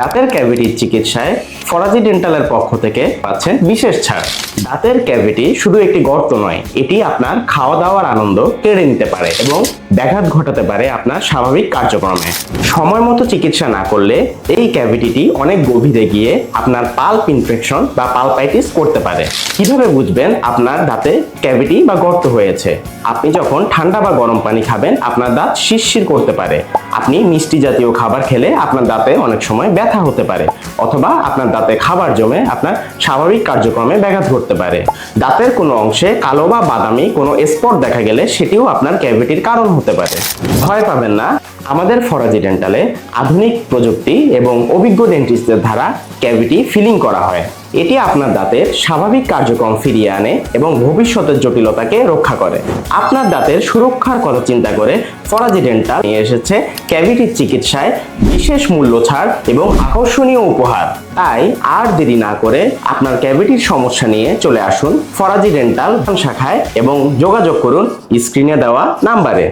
দাঁতের ক্যাভিটির চিকিৎসায় ফরাজি ডেন্টালের পক্ষ থেকে পাচ্ছেন বিশেষ ছাড়। দাঁতের ক্যাভিটি শুধু একটি গর্ত নয়, এটি আপনার খাওয়া দাওয়ার আনন্দ কেড়ে নিতে পারে এবং ব্যাঘাত ঘটাতে পারে আপনার স্বাভাবিক কার্যক্রমে। সময় মতো চিকিৎসা না করলে এই ক্যাভিটিটি অনেক গভীরে গিয়ে আপনার পাল্প ইনফেকশন বা পালপাইটিস করতে পারে। কীভাবে বুঝবেন আপনার দাঁতে ক্যাভিটি বা গর্ত হয়েছে? আপনি যখন ঠান্ডা বা গরম পানি খাবেন, আপনার দাঁত শিরশির করতে পারে। আপনি মিষ্টি জাতীয় খাবার খেলে আপনার দাঁতে অনেক সময় ব্যথা হতে পারে, অথবা আপনার দাঁতে খাবার জমে আপনার স্বাভাবিক কার্যক্রমে ব্যাঘাত ঘটতে পারে। দাঁতের কোনো অংশে কালো বা বাদামি কোনো স্পট দেখা গেলে সেটিও আপনার ক্যাভিটির কারণ হতে পারে। ভয় পাবেন না, আমাদের ফরাজি ডেন্টালে আধুনিক প্রযুক্তি এবং অভিজ্ঞ ডেন্টিস্টদের দ্বারা ক্যাভিটি ফিলিং করা হয়। এটি আপনার দাঁতের স্বাভাবিক কার্যক্রম ফিরিয়ে আনে এবং ভবিষ্যতের জটিলতাকে রক্ষা করে। আপনার দাঁতের সুরক্ষার কথা চিন্তা করে ফরাজি ডেন্টাল নিয়ে এসেছে ক্যাভিটির চিকিৎসায় বিশেষ মূল্য ছাড় এবং আকর্ষণীয় উপহার। তাই আর দেরি না করে আপনার ক্যাভিটির সমস্যা নিয়ে চলে আসুন ফরাজি ডেন্টাল শাখায় এবং যোগাযোগ করুন স্ক্রিনে দেওয়া নাম্বারে।